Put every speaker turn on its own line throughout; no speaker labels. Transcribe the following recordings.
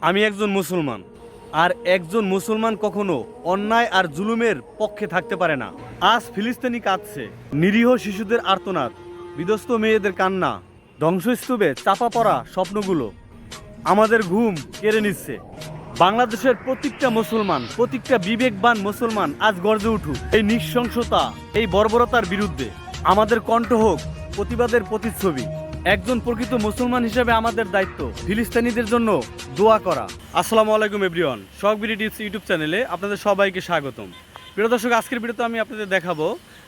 আমি একজন মুসলমান। আর একজন মুসলমান কখনো অন্যায় আর জুলুমের পক্ষে থাকতে পারে না। আজ ফিলিস্তিনি কাঁদছে। নিরীহ শিশুদের আর্তনাদ, বিধ্বস্ত মেয়েদের কান্না, ধ্বংসস্তূপে চাপা পড়া স্বপ্নগুলো আমাদের ঘুম কেড়ে নিচ্ছে। বাংলাদেশের প্রত্যেকটা মুসলমান প্রত্যেকটা বিবেকবান মুসলমান আজ গর্জে উঠুক। এই নৃশংসতা, এই বর্বরতার বিরুদ্ধে আমাদের কণ্ঠ হোক প্রতিবাদের প্রতিচ্ছবি। একজন প্রকৃত মুসলমান হিসেবে আমাদের দায়িত্ব। ফিলিস্তিনিদের জন্য দোয়া করা। আসসালামু আলাইকুম, এভরিওয়ান। শখ বিডি টিপস ইউটিউব চ্যানেলে আপনাদের সবাইকে স্বাগতম। প্রিয় দর্শক, আজকের ভিডিওতে আমি আপনাদের দেখাবো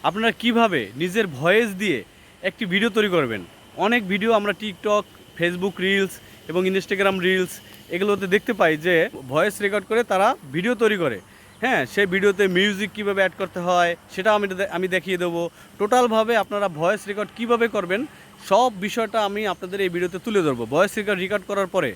আপনারা কীভাবে নিজের ভয়েস দিয়ে একটি ভিডিও তৈরি করবেন। অনেক ভিডিও আমরা টিকটক, ফেসবুক রিলস এবং ইনস্টাগ্রাম রিলস এগুলোতে দেখতে পাই যে ভয়েস রেকর্ড করে তারা ভিডিও তৈরি করে। হ্যাঁ সেই ভিডিওতে মিউজিক কীভাবে অ্যাড করতে হয় সেটা আমি আমি দেখিয়ে দেবো। টোটালভাবে আপনারা ভয়েস রেকর্ড কীভাবে করবেন সব বিষয়টা আমি আপনাদের এই ভিডিওতে তুলে ধরবো। ভয়েস রেকর্ড রেকর্ড করার পরে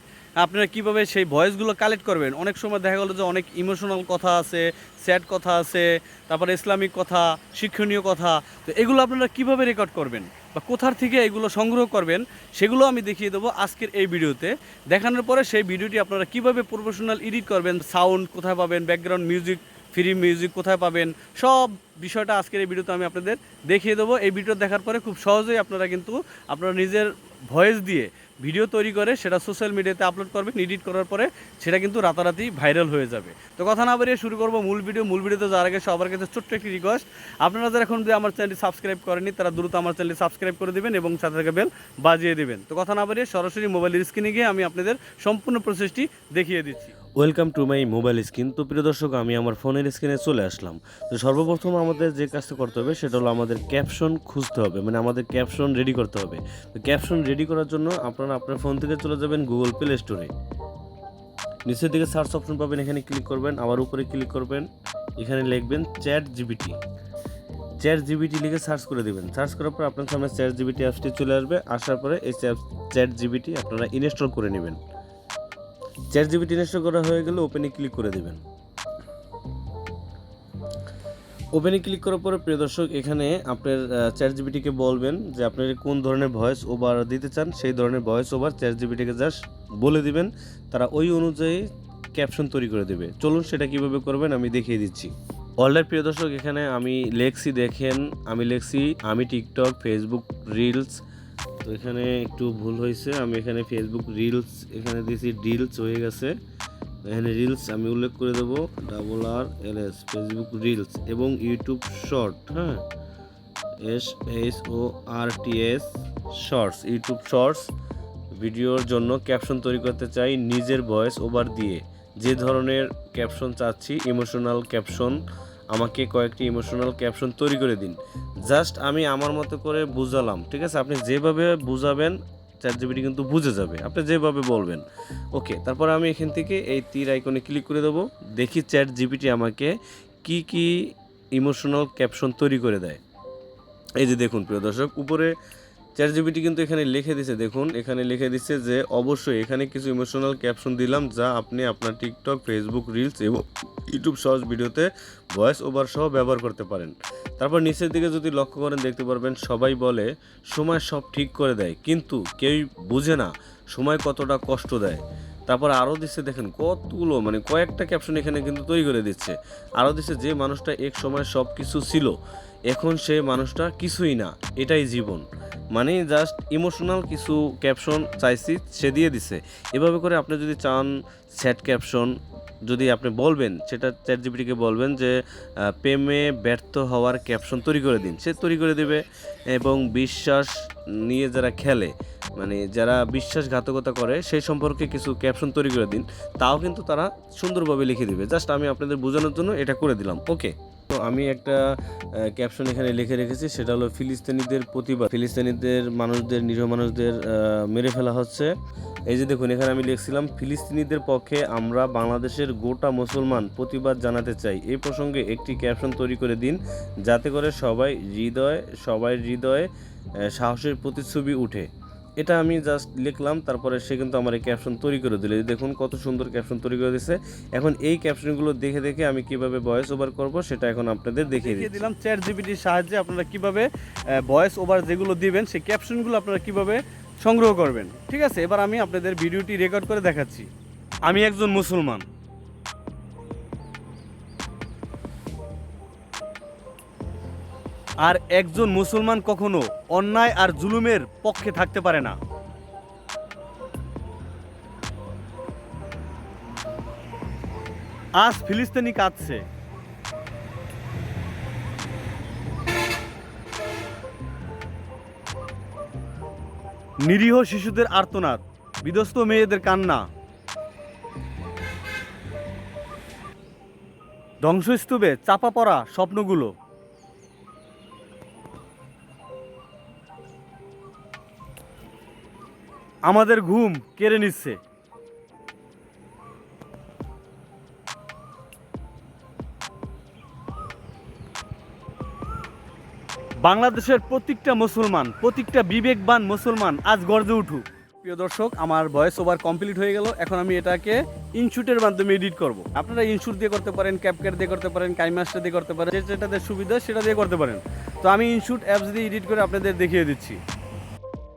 আপনারা কীভাবে সেই ভয়েসগুলো কালেক্ট করবেন? অনেক সময় দেখা গেলো যে অনেক ইমোশনাল কথা আছে স্যাড কথা আছে, তারপরে ইসলামিক কথা, শিক্ষণীয় কথা। তো এগুলো আপনারা কীভাবে রেকর্ড করবেন? বা কোথার থেকে এগুলো সংগ্রহ করবেন? সেগুলো আমি দেখিয়ে দেবো আজকের এই ভিডিওতে। দেখানোর পরে সেই ভিডিওটি আপনারা কীভাবে প্রফেশনাল এডিট করবেন? সাউন্ড কোথায় পাবেন? ব্যাকগ্রাউন্ড মিউজিক ফ্রি মিউজিক কোথায় পাবেন, সব বিষয়টা আজকের এই ভিডিওতে আমি আপনাদের দেখিয়ে দেবো। এই ভিডিও দেখার পরে খুব সহজেই আপনারা কিন্তু আপনারা নিজের ভয়েস দিয়ে ভিডিও তৈরি করে সেটা সোশ্যাল মিডিয়াতে আপলোড করবেন, এডিট করার পরে সেটা কিন্তু রাতারাতি ভাইরাল হয়ে যাবে। তো কথা না বাড়িয়ে শুরু করব মূল ভিডিও। মূল ভিডিওতে যাওয়ার আগে সবার কাছে ছোট্ট একটি রিকোয়েস্ট আপনারা যারা এখন যদি আমার চ্যানেলটি সাবস্ক্রাইব করেনি তারা দ্রুত আমার চ্যানেলটি সাবস্ক্রাইব করে দেবেন এবং সাথে সাথে বেল বাজিয়ে দেবেন। তো কথা না বাড়িয়ে সরাসরি মোবাইলের স্ক্রিনে গিয়ে আমি আপনাদের সম্পূর্ণ প্রসেসটি দেখিয়ে দিচ্ছি।
Welcome to my mobile screen. তো প্রিয় দর্শক, আমি আমার ফোনের স্ক্রিনে চলে আসলাম। তো সর্বপ্রথম আমাদের যে কাজটা করতে হবে, সেটা হলো আমাদের ক্যাপশন খুঁজতে হবে মানে আমাদের ক্যাপশন রেডি করতে হবে। তো ক্যাপশন রেডি করার জন্য আপনারা আপনার ফোন থেকে চলে যাবেন গুগল প্লে স্টোরে। নিচের দিকে সার্চ অপশন পাবেন, এখানে ক্লিক করবেন, আবার উপরে ক্লিক করবেন, এখানে লিখবেন চ্যাট জিবিটি চ্যাট জিবিটি লিখে সার্চ করে দেবেন। সার্চ করার পর আপনার সামনে চ্যাট জিবিটি অ্যাপসটি চলে আসবে। আসার পরে এই চ্যাট জিবিটি আপনারা ইনস্টল করে নেবেন। চ্যাট জিবিটি ইনস্টল করা হয়ে গেলে ওপেনে ক্লিক করে দেবেন। ওপেনে ক্লিক করার পরে প্রিয় দর্শক, এখানে আপনার চ্যাট জিবিটিকে বলবেন যে আপনার কোন ধরনের ভয়েস ওভার দিতে চান, সেই ধরনের ভয়েস ওভার চ্যাট জিবিটিকে জাস্ট বলে দিবেন। তারা ওই অনুযায়ী ক্যাপশন তৈরি করে দেবে। চলুন সেটা কীভাবে করবেন আমি দেখিয়ে দিচ্ছি। অলরেড প্রিয় দর্শক, এখানে আমি লেখছি দেখেন। আমি লেখছি আমি টিকটক ফেসবুক রিলস তো এখানে একটু ভুল হয়েছে। আমি এখানে ফেসবুক রিলস এখানে দিয়েছি রিলস হয়ে গেছে। এখানে রিলস আমি উল্লেখ করে দেবো। Double R L S Facebook reels এবং ইউটিউব শর্ট হ্যাঁ? S S O R T S shorts YouTube shorts ভিডিওর জন্য ক্যাপশন তৈরি করতে চাই নিজের ভয়েস ওভার দিয়ে। যে ধরনের ক্যাপশন চাচ্ছি ইমোশনাল ক্যাপশন আমাকে কয়েকটি ইমোশনাল ক্যাপশন তৈরি করে দিন। জাস্ট আমি আমার মতো করে বুঝালাম, ঠিক আছে? আপনি যেভাবে বুঝাবেন চ্যাট জিবিটি কিন্তু বুঝে যাবে। আপনি যেভাবে বলবেন। ওকে তারপর আমি এখান থেকে এই তীর আইকনে ক্লিক করে দেবো। দেখি চ্যাট জিবিটি আমাকে কি কি ইমোশনাল ক্যাপশন তৈরি করে দেয়। এই যে দেখুন, প্রিয় দর্শক, উপরে চ্যাট জিবিটি কিন্তু এখানে লিখে দিছে, দেখুন, এখানে লিখে দিচ্ছে যে অবশ্যই এখানে কিছু ইমোশনাল ক্যাপশন দিলাম যা আপনি আপনার টিকটক ফেসবুক রিলস এবং ইউটিউব শর্টস ভিডিওতে ভয়েস ওভার সহ ব্যবহার করতে পারেন। তারপর নিচের দিকে যদি লক্ষ্য করেন, দেখতে পারবেন সবাই বলে, সময় সব ঠিক করে দেয়। কিন্তু কেউই বুঝে না সময় কতটা কষ্ট দেয়। তারপর আরও দিচ্ছে দেখেন, কতগুলো মানে কয়েকটা ক্যাপশন এখানে কিন্তু তৈরি করে দিচ্ছে। আরও দিচ্ছে যে, মানুষটা এক সময় সব কিছু ছিল। এখন সে মানুষটা কিছুই না, এটাই জীবন। মানে জাস্ট ইমোশনাল কিছু ক্যাপশন চাইছি, সে দিয়ে দিছে। এভাবে করে আপনি যদি চান স্যাড ক্যাপশন যদি আপনি বলবেন, সেটা চ্যাট জিবিটিকে বলবেন যে প্রেমে ব্যর্থ হওয়ার ক্যাপশন তৈরি করে দিন। সে তৈরি করে দেবে এবং বিশ্বাস নিয়ে যারা খেলে মানে যারা বিশ্বাসঘাতকতা করে, সেই সম্পর্কে কিছু ক্যাপশন তৈরি করে দিন। তাও কিন্তু তারা সুন্দরভাবে লিখে দিবে। জাস্ট আমি আপনাদের বোঝানোর জন্য এটা করে দিলাম। ওকে আমি একটা ক্যাপশন এখানে লিখে রেখেছি, সেটা হলো ফিলিস্তিনিদের প্রতিবাদ। ফিলিস্তিনিদের মানুষদের, নিরীহ মানুষদের মেরে ফেলা হচ্ছে। এই যে দেখুন, এখানে আমি লিখছিলাম, ফিলিস্তিনিদের পক্ষে আমরা বাংলাদেশের গোটা মুসলমান প্রতিবাদ জানাতে চাই। এই প্রসঙ্গে একটি ক্যাপশন তৈরি করে দিন, যাতে করে সবাই হৃদয়, সবাই হৃদয়ে সাহসের প্রতিচ্ছবি উঠে। এটা আমি জাস্ট লিখলাম তারপরে সে কিন্তু আমার এই ক্যাপশন তৈরি করে দিল। দেখুন কত সুন্দর ক্যাপশন তৈরি করে দিয়েছে এখন এই ক্যাপশনগুলো দেখে দেখে আমি কীভাবে ভয়েস ওভার করব সেটা এখন আপনাদের দেখিয়ে
দিলাম চ্যাট জিবিটির সাহায্যে আপনারা কীভাবে ভয়েস ওভার যেগুলো দিবেন সেই ক্যাপশনগুলো আপনারা কীভাবে সংগ্রহ করবেন। ঠিক আছে? এবার আমি আপনাদের ভিডিওটি রেকর্ড করে দেখাচ্ছি। আমি একজন মুসলমান। আর একজন মুসলমান কখনো অন্যায় আর জুলুমের পক্ষে থাকতে পারে না। আজ ফিলিস্তিনি কাঁদছে। নিরীহ শিশুদের আর্তনাদ, বিধ্বস্ত মেয়েদের কান্না। ধ্বংসস্তূপে চাপা পড়া স্বপ্নগুলো। আমাদের ঘুম কেড়ে নিচ্ছে। বাংলাদেশের প্রত্যেকটা মুসলমান, প্রত্যেকটা বিবেকবান মুসলমান আজ গর্জে উঠুক। প্রিয় দর্শক, আমার ভয়েস ওভার কমপ্লিট হয়ে গেল। এখন আমি এটাকে ইনশুটের মাধ্যমে এডিট করব। আপনারা ইনশুট দিয়ে করতে পারেন ক্যাপকাট দিয়ে করতে পারেন কাইমাস্টার দিয়ে করতে পারেন যেটাতে সুবিধা সেটা দিয়ে করতে পারেন। তো আমি ইনশুট অ্যাপস দিয়ে এডিট করে আপনাদের দেখিয়ে দিচ্ছি।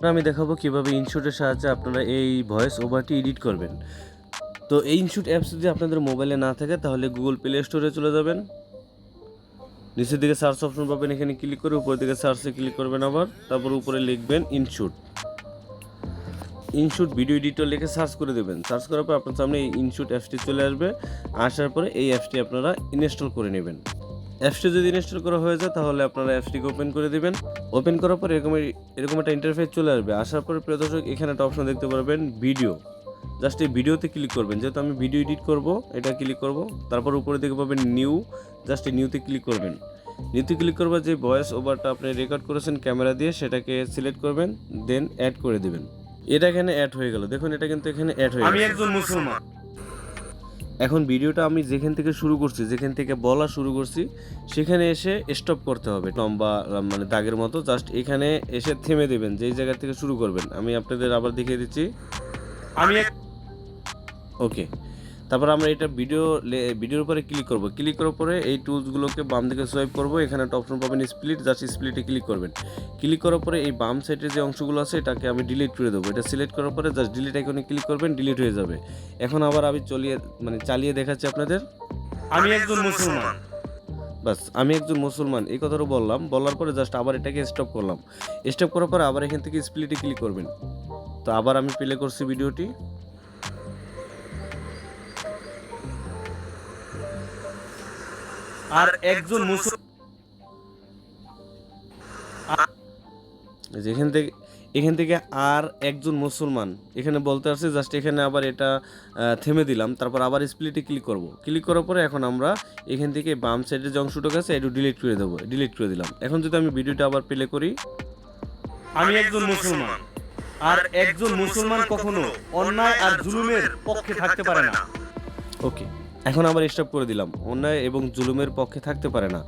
আমি দেখাবো কীভাবে ইনশুটের সাহায্যে আপনারা এই ভয়েস ওভারটি এডিট করবেন। তো এই ইনশুট অ্যাপস যদি আপনাদের মোবাইলে না থাকে, তাহলে গুগল প্লে স্টোরে চলে যাবেন। নিচের দিকে সার্চ অপশন পাবেন, এখানে ক্লিক করে উপরের দিকে সার্চে ক্লিক করবেন আবার। তারপর উপরে লিখবেন ইনশুট। ইনশুট ভিডিও এডিটর লিখে সার্চ করে দেবেন। সার্চ করার পর আপনার সামনে এই ইনশুট অ্যাপসটি চলে আসবে। আসার পরে এই অ্যাপসটি আপনারা ইনস্টল করে নেবেন। অ্যাপসটি যদি ইনস্টল করা হয়ে যায় তাহলে আপনারা অ্যাপসটিকে ওপেন করে দিবেন। ওপেন করার পর এরকম এরকম একটা ইন্টারফেস চলে আসবে। আসার পরে প্রিয় দর্শক এখানে একটা অপশন দেখতে পারবেন ভিডিও জাস্ট এই ভিডিওতে ক্লিক করবেন। যেহেতু আমি ভিডিও এডিট করব এটা ক্লিক করব। তারপর উপরে দিকে পাবেন নিউ জাস্ট এই নিউতে ক্লিক করবেন। নিউতে ক্লিক করবার যে ভয়েস ওভারটা আপনি রেকর্ড করেছেন ক্যামেরা দিয়ে সেটাকে সিলেক্ট করবেন দেন অ্যাড করে দেবেন। এটা এখানে অ্যাড হয়ে গেল। দেখুন এটা কিন্তু এখানে অ্যাড হয়ে
আমি একজন মুসলমান।
এখন ভিডিওটা আমি যেখান থেকে শুরু করছি যেখান থেকে বলা শুরু করছি সেখানে এসে স্টপ করতে হবে। লম্বা মানে দাগের মতো জাস্ট এখানে এসে থেমে দেবেন যেই জায়গা থেকে শুরু করবেন। আমি আপনাদের আবার দেখিয়ে দিচ্ছি।
আমি
ওকে তারপর আমরা এটা ভিডিও ভিডিওর উপরে ক্লিক করব। ক্লিক করার পরে এই টুলসগুলোকে বাম দিকে সোয়াইপ করব। এখানে একটা অপশন পাবেন স্প্লিট জাস্ট স্প্লিটে ক্লিক করবেন। ক্লিক করার পরে এই বাম সাইডের যে অংশগুলো আছে এটাকে আমি ডিলিট করে দেবো। এটা সিলেক্ট করার পরে জাস্ট ডিলিট আইকনে ক্লিক করবেন ডিলিট হয়ে যাবে। এখন আবার আমি চলিয়ে মানে চালিয়ে দেখাচ্ছি আপনাদের।
আমি একজন মুসলমান।
বাস আমি একজন মুসলমান এই কথাটা বললাম। বলার পরে জাস্ট আবার এটাকে স্টপ করলাম। স্টপ করার পর আবার এখান থেকে স্প্লিটে ক্লিক করবেন। তো আবার আমি প্লে করছি ভিডিওটি
আর একজন মুসলমান
যেখান থেকে এখান থেকে আর একজন মুসলমান। এখানে বলতে আসছে জাস্ট এখানে আবার এটা থেমে দিলাম। তারপর আবার স্প্লিটে ক্লিক করব। ক্লিক করার পরে এখন আমরা এখান থেকে বাম সাইডের যে অংশটুকু আছে একটু ডিলিট করে দেবো। ডিলিট করে দিলাম। এখন যদি আমি ভিডিওটা আবার প্লে করি
আমি একজন মুসলমান। আর একজন মুসলমান কখনো অন্যায় আর জুলুমের পক্ষে থাকতে পারে না।
ওকে। এখন আবার স্টপ করে দিলাম। অন্যায় এবং জুলুমের পক্ষে থাকতে পারে না।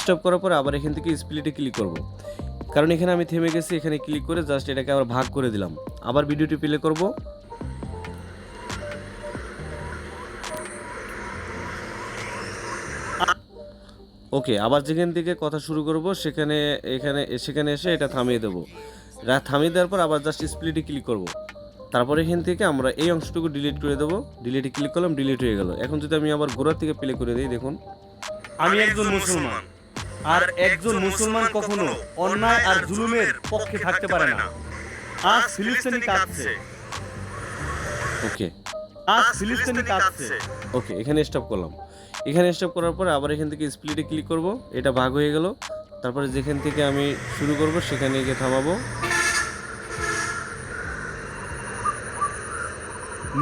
স্টপ করার পর আবার এখান থেকে স্প্লিটে ক্লিক করব। কারণ এখানে আমি থেমে গেছি, এখানে ক্লিক করে জাস্ট এটাকে আবার ভাগ করে দিলাম। আবার ভিডিওটি প্লে করব। ওকে, আবার যেখান থেকে কথা শুরু করব, সেখানে, এখানে, সেখানে এসে এটা থামিয়ে দেবো। থামিয়ে দেওয়ার পর আবার জাস্ট স্প্লিটে ক্লিক করব। তারপর এখান থেকে আমরা এই অংশটুকু ডিলিট করে দেবো। ডিলিটে ক্লিক করলাম ডিলিট হয়ে গেল। এখন যদি আমি আবার গোড়ার থেকে প্লে করে দিই দেখুন।
আমি একজন মুসলমান। আর একজন মুসলমান কখনো অন্যায় আর জুলুমের পক্ষে থাকতে পারে না। আজ ফিলিস্তিনি কাঁদছে।
ওকে
আজ ফিলিস্তিনি কাঁদছে।
ওকে এখানে স্টপ করলাম। এখানে স্টপ করার পর আবার এখান থেকে স্প্লিটে ক্লিক করব। এটা ভাগ হয়ে গেল। তারপরে যেখান থেকে আমি শুরু করব সেখানে গিয়ে থামাবো।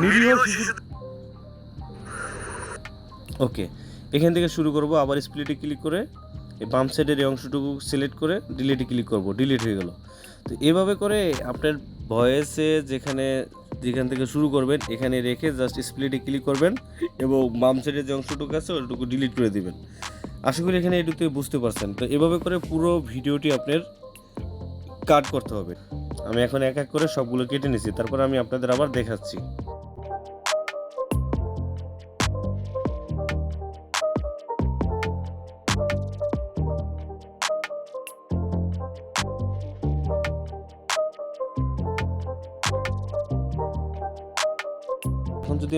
নিরীহ শিশু
ওকে এখান থেকে শুরু করব আবার স্প্লিটে ক্লিক করে এই বাম সাইডের এই অংশটুকু সিলেক্ট করে ডিলিটে ক্লিক করব ডিলিট হয়ে গেল। তো এভাবে করে আপনার ভয়েসে যেখানে যেখান থেকে শুরু করবেন এখানে রেখে জাস্ট স্প্লিটে ক্লিক করবেন এবং বাম সাইডের যে অংশটুকু আছে ওইটুকু ডিলিট করে দিবেন। আশা করি এখানে এটুকু বুঝতে পারছেন। তো এভাবে করে পুরো ভিডিওটি আপনার কাট করতে হবে। আমি এখন এক এক করে সবগুলো কেটে নিছি তারপর আমি আপনাদের আবার দেখাচ্ছি।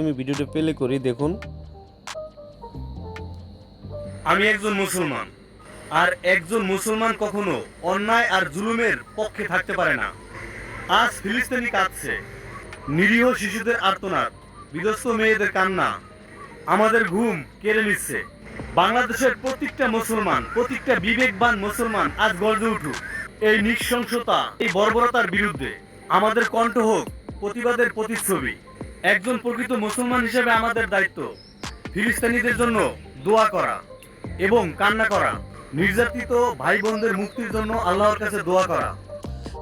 আমি ভিডিওটা প্লে করি, দেখুন।
আমি একজন মুসলমান, আর একজন মুসলমান কখনো অন্যায় আর জুলুমের পক্ষে থাকতে পারে না। আজ ফিলিস্তিনি কাঁদছে। নিরীহ শিশুদের আর্তনাদ, বিধ্বস্ত মেয়েদের কান্না, আমাদের ঘুম কেড়ে নিচ্ছে। বাংলাদেশের প্রত্যেকটা মুসলমান, প্রত্যেকটা বিবেকবান মুসলমান আজ গর্জে উঠুক। এই নৃশংসতা, এই বর্বরতার বিরুদ্ধে আমাদের কণ্ঠ হোক প্রতিবাদের প্রতিচ্ছবি। একজন প্রকৃত মুসলমান হিসেবে আমাদের দায়িত্ব। ফিলিস্তিনিদের জন্য দোয়া করা এবং কান্না করা, নির্যাতিত ভাই বোনদের মুক্তির জন্য আল্লাহর কাছে দোয়া করা।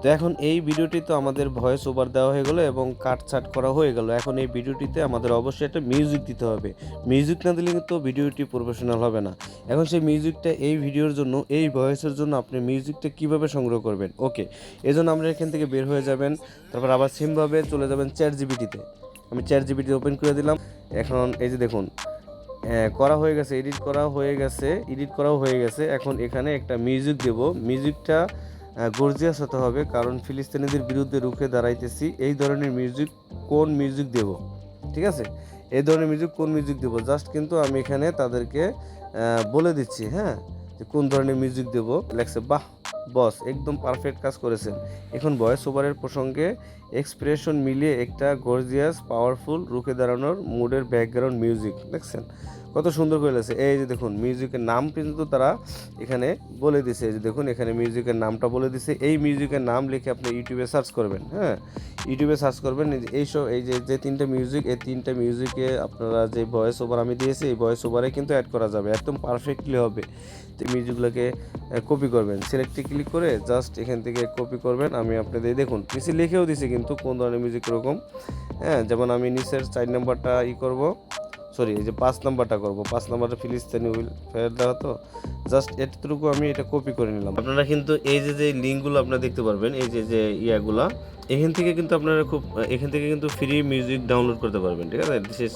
তো এখন এই ভিডিওটি তো আমাদের ভয়েস ওভার দেওয়া হয়ে গেলো এবং কাটছাট করা হয়ে গেল। এখন এই ভিডিওটিতে আমাদের অবশ্যই একটা মিউজিক দিতে হবে। মিউজিক না দিলে কিন্তু ভিডিওটি প্রফেশনাল হবে না। এখন সেই মিউজিকটা এই ভিডিওর জন্য, এই ভয়েসের জন্য আপনি মিউজিকটা কীভাবে সংগ্রহ করবেন? ওকে এই জন্য আমরা এখান থেকে বের হয়ে যাবেন। তারপর আবার সেমভাবে চলে যাবেন চ্যাট জিবিটিতে আমি চ্যাট জিবিটি ওপেন করে দিলাম। এখন এই যে দেখুন করা হয়ে গেছে এডিট করা হয়ে গেছে এডিট করাও হয়ে গেছে। এখন এখানে একটা মিউজিক দেব। মিউজিকটা গর্জিয়াস হতে হবে, কারণ ফিলিস্তিনিদের বিরুদ্ধে রুখে দাঁড়াইতেছি। এই ধরনের মিউজিক কোন মিউজিক দেব? ঠিক আছে? এই ধরনের মিউজিক কোন মিউজিক দেব? জাস্ট কিন্তু আমি এখানে তাদেরকে বলে দিচ্ছি হ্যাঁ? যে কোন ধরনের মিউজিক দেব? লেখছে, বাহ বস একদম পারফেক্ট কাজ করেছেন। এখন ভয়েস ওভারের প্রসঙ্গে এক্সপ্রেশন মিলিয়ে একটা গর্জিয়াস পাওয়ারফুল রুখে দাঁড়ানোর মুডের ব্যাকগ্রাউন্ড মিউজিক দেখছেন? কত সুন্দর করে লেগেছে। এই যে দেখুন মিউজিকের নাম কিন্তু তারা এখানে বলে দিছে। এই যে দেখুন, এখানে মিউজিকের নামটা বলে দিছে। এই মিউজিকের নাম লিখে আপনি ইউটিউবে সার্চ করবেন হ্যাঁ? ইউটিউবে সার্চ করবেন, এই এইসব এই যে যে তিনটা মিউজিক এই তিনটা মিউজিকে আপনারা যে ভয়েস ওভার আমি দিয়েছি, এই ভয়েস ওভারে কিন্তু অ্যাড করা যাবে। একদম পারফেক্টলি হবে। তো মিউজিকগুলোকে কপি করবেন। সিলেক্টে ক্লিক করে জাস্ট এখান থেকে কপি করবেন। আমি আপনাদের দেখুন, নিচে লিখেও দিছি কিন্তু। কোন ধরনের মিউজিক এরকম? হ্যাঁ যেমন আমি নিচের চার নাম্বারটা ই করব। সরি এই যে পাঁচ নাম্বারটা করব। পাঁচ নাম্বারটা ফিলিস্তিনি উইল ফেরত দেওয়া তো? জাস্ট এতটুকু আমি এটা কপি করে নিলাম। আপনারা কিন্তু এই যে যে লিঙ্কগুলো আপনারা দেখতে পারবেন, এই যে যে ইয়াগুলা, এখান থেকে কিন্তু আপনারা খুব, এখান থেকে কিন্তু ফ্রি মিউজিক ডাউনলোড করতে পারবেন, ঠিক আছে?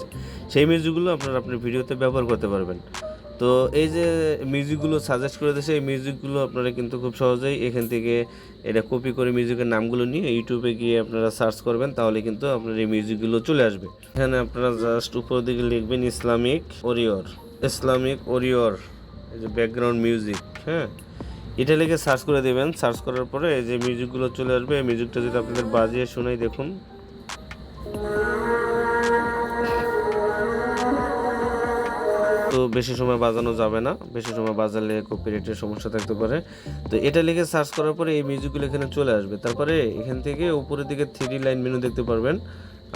সেই মিউজিকগুলো আপনারা আপনার ভিডিওতে ব্যবহার করতে পারবেন। তো এই যে মিউজিকগুলো সাজেস্ট করে দিয়েছে, এই মিউজিকগুলো আপনারা কিন্তু খুব সহজেই এখান থেকে এটা কপি করে মিউজিকের নামগুলো নিয়ে ইউটিউবে গিয়ে আপনারা সার্চ করবেন, তাহলে কিন্তু আপনার এই মিউজিকগুলো চলে আসবে। এখানে আপনারা জাস্ট উপর দিকে লিখবেন ইসলামিক ওরিয়র ইসলামিক ওরিয়র এই যে ব্যাকগ্রাউন্ড মিউজিক হ্যাঁ? এটা লিখে সার্চ করে দেবেন সার্চ করার পরে এই যে মিউজিকগুলো চলে আসবে, এই মিউজিকটা যদি আপনাদের বাজিয়ে শোনাই দেখুন। তো বেশি সময় বাজানো যাবে না। বেশি সময় বাজালে কপিরাইটের সমস্যা থাকতে পারে। তো এটা লিখে সার্চ করার পরে এই মিউজিকগুলো এখানে চলে আসবে। তারপরে এখান থেকে উপরের দিকে থ্রি লাইন মেনু দেখতে পারবেন।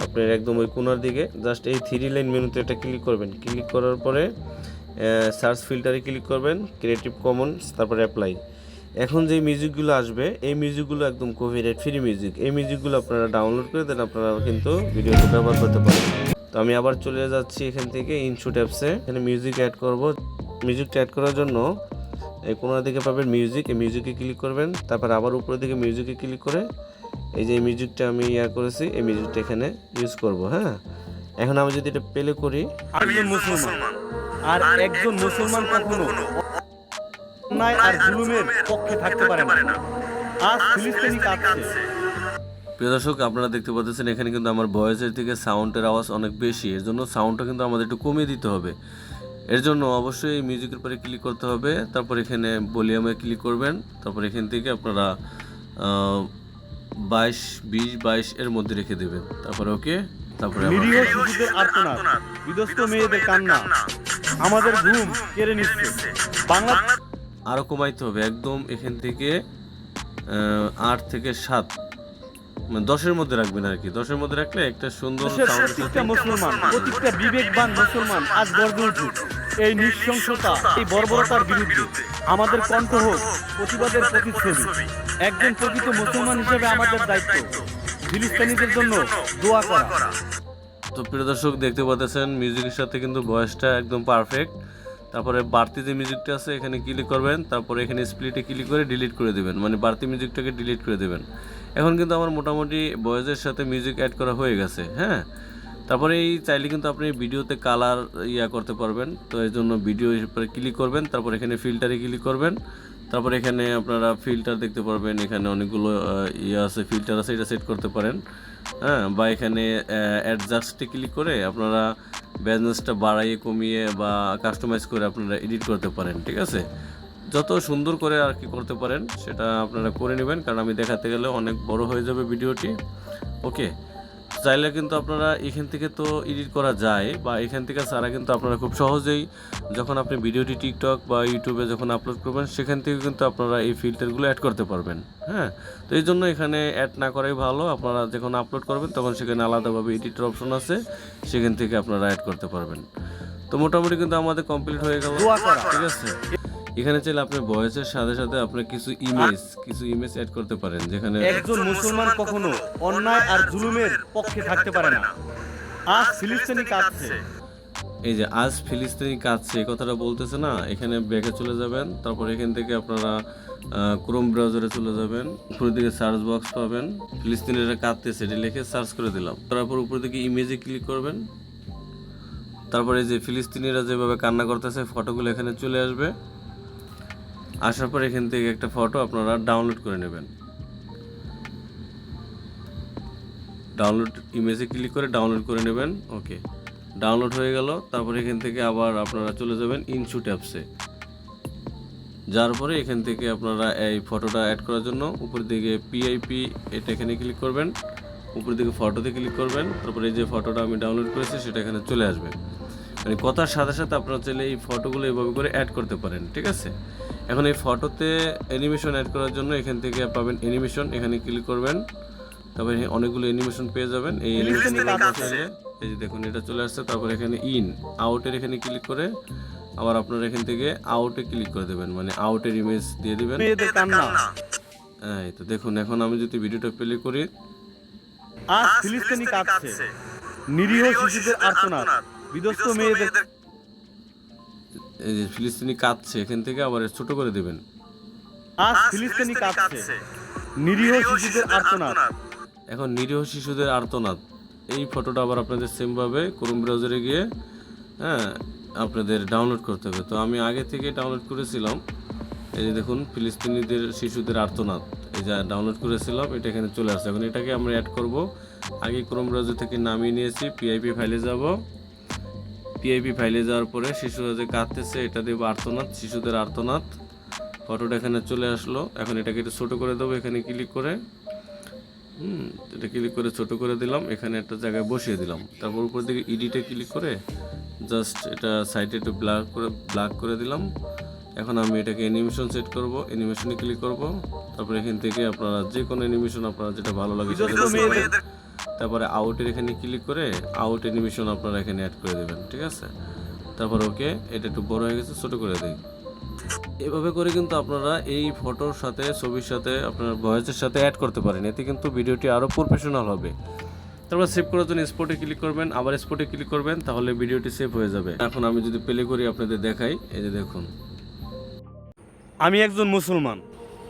আপনার একদম ওই কোনার দিকে। জাস্ট এই থ্রি লাইন মেনুতে এটা ক্লিক করবেন। ক্লিক করার পরে সার্চ ফিল্টারে ক্লিক করবেন। ক্রিয়েটিভ কমন্স তারপরে অ্যাপ্লাই এখন যে মিউজিকগুলো আসবে, এই মিউজিকগুলো একদম কপিরাইট ফ্রি মিউজিক এই মিউজিকগুলো আপনারা ডাউনলোড করে দেন, আপনারা কিন্তু ভিডিওতে ব্যবহার করতে পারেন তো আমি আবার চলে যাচ্ছি এখান থেকে ইনশুট অ্যাপসে এখানে মিউজিক অ্যাড করব। মিউজিকটা অ্যাড করার জন্য এই কোনার দিকে পাবেন মিউজিক এই মিউজিকে ক্লিক করবেন। তারপর আবার উপরের দিকে মিউজিকে ক্লিক করে এই যে এই মিউজিকটা আমি ইয়া করেছি এই মিউজিকটা এখানে ইউজ করব হ্যাঁ? এখন আমি যদি এটা প্লে করি
একজন মুসলমান। আর একজন মুসলমান কখনো অন্যায় আর জুলুমের পক্ষে থাকতে পারে না। আজ ফিলিস্তিনি কাঁদছে।
প্রিয় দর্শক আপনারা দেখতে পাচ্ছেন এখানে কিন্তু আমার ভয়েসের থেকে সাউন্ডের আওয়াজ অনেক বেশি। এর জন্য সাউন্ডটা কিন্তু আমাদের একটু কমিয়ে দিতে হবে। এর জন্য অবশ্যই মিউজিকের পরে ক্লিক করতে হবে। তারপর এখানে ভলিউমে ক্লিক করবেন। তারপর এখান থেকে আপনারা বাইশ বিশ বাইশ এর মধ্যে রেখে দেবেন। তারপরে ওকে তারপরে
বিধ্বস্ত মেয়েদের কান্না আমাদের ঘুম কেড়ে নিচ্ছে। বাংলা
আরও কমাইতে হবে। একদম এখান থেকে আট থেকে সাত। দশের মধ্যে রাখবেন আর কি। দশের মধ্যে রাখলে একটা সুন্দর
প্রত্যেকটা মুসলমান প্রত্যেকটা বিবেকবান মুসলমান আজ গর্জে উঠুক এই নৃশংসতা এই বর্বরতার বিরুদ্ধে আমাদের কণ্ঠ হোক প্রতিবাদের প্রতিচ্ছবি। একজন প্রকৃত মুসলমান হিসেবে আমাদের দায়িত্ব। ফিলিস্তিনিদের জন্য দোয়া করা।
তো প্রিয় দর্শক দেখতে পাচ্ছেন মিউজিকের সাথে কিন্তু ভয়েসটা একদম পারফেক্ট তারপরে বাড়তি যে মিউজিকটা আছে এখানে ক্লিক করবেন। তারপরে এখানে স্প্লিটে ক্লিক করে ডিলিট করে দেবেন। মানে বাড়তি মিউজিকটাকে ডিলিট করে দেবেন। এখন কিন্তু আমার মোটামুটি বয়েজের সাথে মিউজিক অ্যাড করা হয়ে গেছে হ্যাঁ? তারপরে এই চাইলে কিন্তু আপনি ভিডিওতে কালার ইয়া করতে পারবেন, তো এই জন্য ভিডিও উপরে ক্লিক করবেন, তারপর এখানে ফিল্টারে ক্লিক করবেন, তারপর এখানে আপনারা ফিল্টার দেখতে পারবেন, এখানে অনেকগুলো ইয়ে আছে ফিল্টার আছে, এটা সেট করতে পারেন হ্যাঁ? বা এখানে অ্যাডজাস্টে ক্লিক করে আপনারা ব্যালেন্সটা বাড়াইয়ে, কমিয়ে বা কাস্টমাইজ করে আপনারা এডিট করতে পারেন, ঠিক আছে? যত সুন্দর করে আর কি করতে পারেন সেটা আপনারা করে নেবেন কারণ আমি দেখাতে গেলে অনেক বড় হয়ে যাবে ভিডিওটি। ওকে চাইলে কিন্তু আপনারা এখান থেকে তো এডিট করা যায় বা এখান থেকে ছাড়া কিন্তু আপনারা খুব সহজেই যখন আপনি ভিডিওটি টিকটক বা ইউটিউবে যখন আপলোড করবেন সেখান থেকে কিন্তু আপনারা এই ফিল্টারগুলো অ্যাড করতে পারবেন। হ্যাঁ তো এই জন্য এখানে অ্যাড না করাই ভালো আপনারা যখন আপলোড করবেন তখন সেখানে আলাদাভাবে এডিটের অপশন আছে সেখান থেকে আপনারা অ্যাড করতে পারবেন। তো মোটামুটি কিন্তু আমাদের কমপ্লিট হয়ে গেল। ঠিক আছে? এখানে চাইলে আপনি ভয়েসের সাথে সাথে আপনি কিছু ইমেজ কিছু ইমেজ অ্যাড করতে পারেন যেখানে
একজন মুসলমান কখনো অন্যায় আর জুলুমের পক্ষে থাকতে পারে না। আজ ফিলিস্তিনি কাঁদছে।
এই যে আজ ফিলিস্তিনি কাঁদছে এই কথাটা বলতেছে না এখানে ব্যাকে চলে যাবেন তারপর এখান থেকে আপনারা ক্রোম ব্রাউজারে চলে যাবেন উপরের দিকে সার্চ বক্স পাবেন ফিলিস্তিনিরা কাঁদতেছে এটি লিখে সার্চ করে দিলাম। তারপর উপর দিকে ইমেজে ক্লিক করবেন তারপরে এই যে ফিলিস্তিনিরা যেভাবে কান্না করতেছে ফটোগুলো এখানে চলে আসবে। আসার পর এখান থেকে একটা ফটো আপনারা ডাউনলোড করে নেবেন। ডাউনলোড ইমেজে ক্লিক করে ডাউনলোড করে নেবেন ওকে ডাউনলোড হয়ে গেল, তারপরে এখান থেকে আবার আপনারা চলে যাবেন ইনশুট অ্যাপসে যার পরে এখান থেকে আপনারা এই ফটোটা অ্যাড করার জন্য উপরের দিকে পিআইপি এটা এখানে ক্লিক করবেন, উপরের দিকে ফটোতে ক্লিক করবেন, তারপরে এই যে ফটোটা আমি ডাউনলোড করেছি সেটা এখানে চলে আসবে। মানে কথার সাথে সাথে আপনারা চাইলে এই ফটোগুলো এইভাবে করে অ্যাড করতে পারেন, ঠিক আছে? এখন এই ফটোতে অ্যানিমেশন অ্যাড করার জন্য এখান থেকে পাবেন অ্যানিমেশন এখানে ক্লিক করবেন তারপরে অনেকগুলো অ্যানিমেশন পেয়ে যাবেন। এই অ্যানিমেশন এই যে দেখুন এটা চলে আসছে তারপর এখানে ইন আউটের এখানে ক্লিক করে আবার আপনারা এখান থেকে আউটে ক্লিক করে দেবেন মানে আউটের ইমেজ দিয়ে দিবেন। এই তো দেখুন এখন আমি যদি ভিডিওটা প্লে করি।
আজ ফিলিস্তিনি কাঁদছে। নিরীহ শিশুদের আর্তনাদ। বিধ্বস্ত মেয়েদের
এই যে ফিলিস্তিনি কাঁদছে এখান থেকে আবার ছোট করে দেবেন।
আজ ফিলিস্তিনি কাঁদছে। নিরীহ শিশুদের আর্তনাদ।
এখন নিরীহ শিশুদের আর্তনাদ। এই ফটোটা আবার আপনাদের সেমভাবে ক্রোম ব্রাউজারে গিয়ে হ্যাঁ আপনাদের ডাউনলোড করতে হবে। তো আমি আগে থেকে ডাউনলোড করেছিলাম। এই যে দেখুন ফিলিস্তিনিদের শিশুদের আর্তনাদ। এই যা ডাউনলোড করেছিলাম এটা এখানে চলে আসছে। এখন এটাকে আমরা অ্যাড করব। আগে ক্রোম ব্রাউজার থেকে নামিয়ে নিয়েছি পিআইপি ফাইলে যাব। পিআইপি ফাইলে যাওয়ার পরে শিশুরা যে কাঁদতেছে এটা দেবো আর্তনাদ শিশুদের আর্তনাদ। ফটোটা এখানে চলে আসলো। এখন এটাকে একটু ছোটো করে দেবো এখানে ক্লিক করে। হুম এটা ক্লিক করে ছোট করে দিলাম। এখানে একটা জায়গায় বসিয়ে দিলাম। তারপর উপর দিকে ইডিটে ক্লিক করে জাস্ট এটা সাইডে একটু ব্লাক করে ব্ল্যাক করে দিলাম। এখন আমি এটাকে অ্যানিমেশন সেট করব। অ্যানিমেশনে ক্লিক করব। তারপর এখান থেকে আপনারা যে কোনো অ্যানিমেশন আপনারা যেটা ভালো লাগে তারপরে আউটের এখানে ক্লিক করে আউট অ্যানিমেশন আপনারা এখানে অ্যাড করে দেবেন, ঠিক আছে? তারপর ওকে এটা একটু বড় হয়ে গেছে, ছোট করে দিই। এভাবে করে কিন্তু আপনারা এই ফটোর সাথে, ছবির সাথে, আপনার ভয়েসের সাথে অ্যাড করতে পারেন। এতে কিন্তু ভিডিওটি আরও প্রফেশনাল হবে। তারপর সেভ করার জন্য স্পটে ক্লিক করবেন, আবার স্পটে ক্লিক করবেন, তাহলে ভিডিওটি সেভ হয়ে যাবে। এখন আমি যদি প্লে করি আপনাদের দেখাই, এই যে দেখুন।
আমি একজন মুসলমান।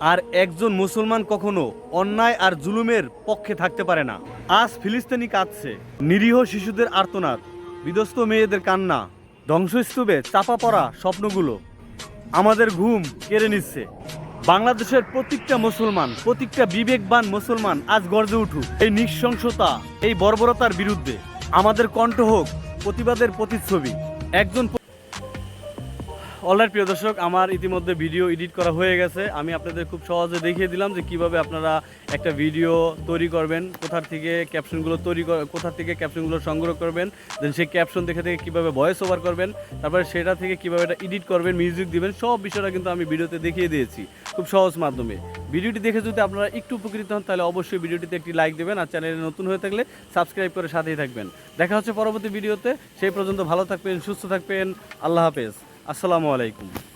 আর একজন মুসলমান কখনো অন্যায় আর জুলুমের পক্ষে থাকতে পারে না। আজ ফিলিস্তিনি কাঁদছে। নিরীহ শিশুদের আর্তনাদ, বিধ্বস্ত মেয়েদের কান্না, ধ্বংসস্তূপে চাপা পড়া স্বপ্নগুলো আমাদের ঘুম কেড়ে নিচ্ছে। বাংলাদেশের প্রত্যেকটা মুসলমান, প্রত্যেকটা বিবেকবান মুসলমান আজ গর্জে উঠুক। এই নৃশংসতা, এই বর্বরতার বিরুদ্ধে আমাদের কণ্ঠ হোক প্রতিবাদের প্রতিচ্ছবি। একজন অলরাইট প্রিয় দর্শক, আমার ইতিমধ্যে ভিডিও এডিট করা হয়ে গেছে। আমি আপনাদের খুব সহজে দেখিয়ে দিলাম যে কীভাবে আপনারা একটা ভিডিও তৈরি করবেন কোথা থেকে ক্যাপশনগুলো তৈরি কোথা থেকে ক্যাপশনগুলো সংগ্রহ করবেন দেন সেই ক্যাপশন দেখে থেকে কীভাবে ভয়েস ওভার করবেন, তারপরে সেটা থেকে কীভাবে এটা এডিট করবেন মিউজিক দিবেন, সব বিষয়টা কিন্তু আমি ভিডিওতে দেখিয়ে দিয়েছি খুব সহজ মাধ্যমে। ভিডিওটি দেখে যদি আপনারা একটু উপকৃত হন, তাহলে অবশ্যই ভিডিওটিতে একটি লাইক দেবেন আর চ্যানেলে নতুন হয়ে থাকলে সাবস্ক্রাইব করে সাথেই থাকবেন। দেখা হচ্ছে পরবর্তী ভিডিওতে, সেই পর্যন্ত ভালো থাকবেন, সুস্থ থাকবেন, আল্লাহ হাফেজ। আসসালামু আলাইকুম